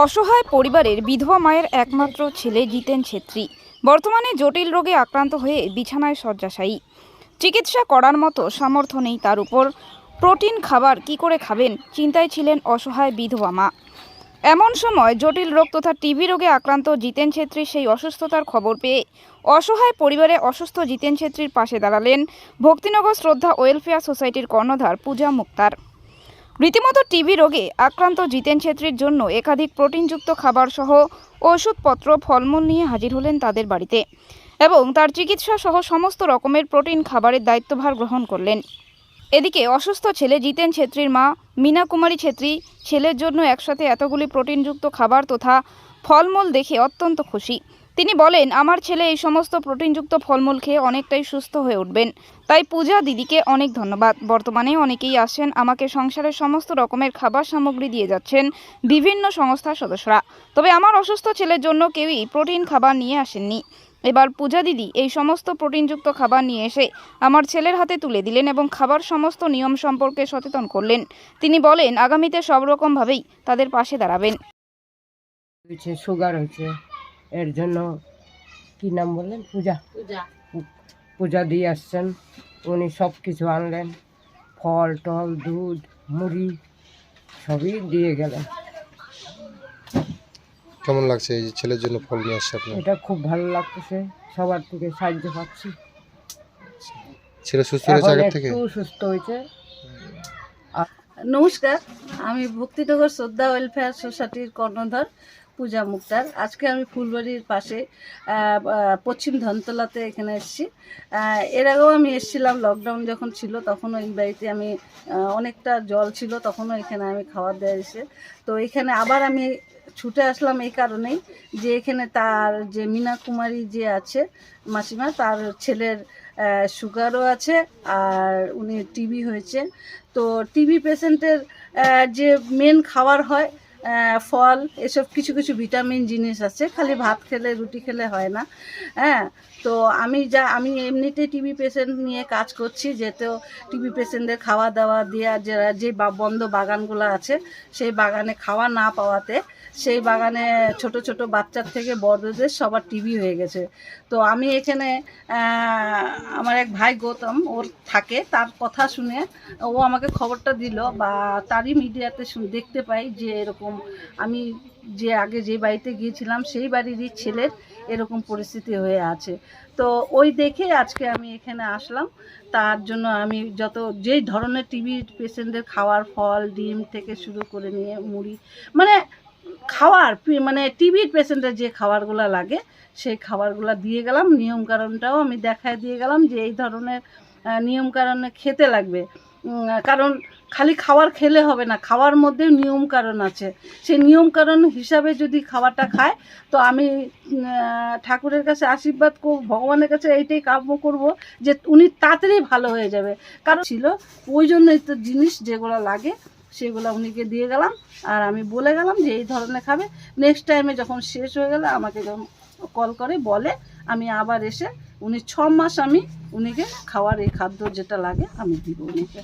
অসহায় পরিবারের বিধবা মায়ের একমাত্র ছেলে জিতেন ছেত্রী। বর্তমানে জটিল রোগে আক্রান্ত হয়ে বিছানায় শয্যাশায়ী। চিকিৎসা করার মতো সামর্থ্য নেই তার উপর। প্রোটিন খাবার কি করে খাবেন? চিন্তায় ছিলেন অসহায় বিধবা মা। এমন সময় জটিল রোগ তথা টিবি রোগে আক্রান্ত জিতেন ছেত্রী সেই অসুস্থতার খবর পেয়ে অসহায় পরিবারে অসুস্থ জিতেন ছেত্রীর পাশে দাঁড়ালেন ভক্তিনগর শ্রদ্ধা ওয়েলফেয়ার সোসাইটির কর্ণধার পূজা মুক্তার। রীতিমতো টিবি রোগে আক্রান্ত জিতেন ছেত্রীর জন্য একাধিক প্রোটিনযুক্ত খাবার সহ ওষুধপত্র, ফলমূল নিয়ে হাজির হলেন তাদের বাড়িতে এবং তার চিকিৎসা সহ সমস্ত রকমের প্রোটিন খাবারের দায়িত্বভার গ্রহণ করলেন। এদিকে অসুস্থ ছেলে জিতেন ছেত্রীর মা মীনা কুমারী ছেত্রী ছেলের জন্য একসাথে এতগুলি প্রোটিনযুক্ত খাবার তথা ফলমূল দেখে অত্যন্ত খুশি। তিনি বলেন, আমার ছেলে এই সমস্ত প্রোটিনযুক্ত ফলমূল খেয়ে অনেকটাই সুস্থ হয়ে উঠবেন। তাই পূজা দিদিকে অনেক ধন্যবাদ। বর্তমানে অনেকেই আসেন, আমাকে সংসারের সমস্ত রকমের খাবার সামগ্রী দিয়ে যাচ্ছেন বিভিন্ন সংস্থার সদস্যরা। তবে আমার অসুস্থ ছেলের জন্য কেউই প্রোটিন খাবার নিয়ে আসেননি। এবার পূজা দিদি এই সমস্ত প্রোটিনযুক্ত খাবার নিয়ে এসে আমার ছেলের হাতে তুলে দিলেন এবং খাবার সমস্ত নিয়ম সম্পর্কে সচেতন করলেন। তিনি বলেন, আগামীতে সব রকমভাবেই তাদের পাশে দাঁড়াবেন। সুগার হয়েছে। এর জন্য কি নাম বললেন? পূজা। পূ- পূজা দিয়ে আসছেন। উনি সব কিছু আনলেন। ফল টল দুধ মুড়ি সবই দিয়ে গেলেন। কেমন লাগছে এই যে ছেলের জন্য ফল নিয়ে আসছে আপনার? এটা খুব ভালো লাগতেছে। সবার থেকে সাহায্য পাচ্ছি। ছেলে সুস্থ হয়েছে আগের থেকে? একটু সুস্থ হয়েছে। নমস্কার আমি ভক্তিনগর শ্রদ্ধা ওয়েলফেয়ার সোসাইটির কর্ণধার। পূজা মুক্তার। আজকে আমি ফুলবাড়ির পাশে পশ্চিম ধনতলাতে এখানে এসেছি। এর আগেও আমি এসেছিলাম লকডাউন যখন ছিল তখনও এই বাড়িতে আমি অনেকটা জল ছিল, তখনও এখানে আমি খাবার দেওয়া এসে তো এখানে আবার আমি ছুটে আসলাম এই কারণেই যে এখানে তার যে মীনা কুমারী যে আছে, মাসিমা, তার ছেলের সুগারও আছে আর উনি টিবি হয়েছে। তো টিবি পেশেন্টের যে মেন খাবার হয় ফল, এসব কিছু কিছু ভিটামিন জিনিস আছে, খালি ভাত খেলে, রুটি খেলে হয় না। হ্যাঁ তো আমি যা, আমি এমনিতেই টিবি পেশেন্ট নিয়ে কাজ করছি, যেহেতু টিবি পেশেন্টদের খাওয়া দাওয়া দেওয়া যারা, যে বন্ধ বাগানগুলো আছে, সেই বাগানে খাওয়া না পাওয়াতে সেই বাগানে ছোট ছোট বাচ্চার থেকে বড়দের সবার টিবি হয়ে গেছে। তো আমি এখানে আমার এক ভাই গৌতম, ওর থাকে, তার কথা শুনে ও আমাকে খবরটা দিল বা তারই মিডিয়াতে দেখতে পাই যে এরকম আমি যে আগে যে বাড়িতে গিয়েছিলাম সেই বাড়িরই ছেলের এরকম পরিস্থিতি হয়ে আছে। তো ওই দেখে আজকে আমি এখানে আসলাম। তার জন্য আমি যত যেই ধরনের টিভি পেশেন্টদের খাওয়ার ফল, ডিম থেকে শুরু করে নিয়ে মুড়ি মানে খাওয়ার মানে টিভির পেশেন্টের যে খাবারগুলো লাগে, সেই খাবারগুলো দিয়ে গেলাম। নিয়মকানুনটাও আমি দেখায় দিয়ে গেলাম যে এই ধরনের নিয়মকানুনে খেতে লাগবে। কারণ খালি খাবার খেলে হবে না, খাওয়ার মধ্যেও নিয়মকানুন আছে। সেই নিয়মকানুন হিসাবে যদি খাবারটা খায়, তো আমি ঠাকুরের কাছে আশীর্বাদ করব, ভগবানের কাছে এইটাই কাম্য করব যে উনি তাড়াতাড়ি ভালো হয়ে যাবে। কারণ ছিল, ওই জন্যই তো জিনিস যেগুলো লাগে, সেগুলো উনিকে দিয়ে গেলাম। আর আমি বলে গেলাম যে এই ধরনের খাবে। নেক্সট টাইমে যখন শেষ হয়ে গেলে আমাকে যখন কল করে, বলে, আমি আবার এসে উনি ছ মাস আমি উনিকে খাওয়ার এই খাদ্য যেটা লাগে আমি দিব উনিকে।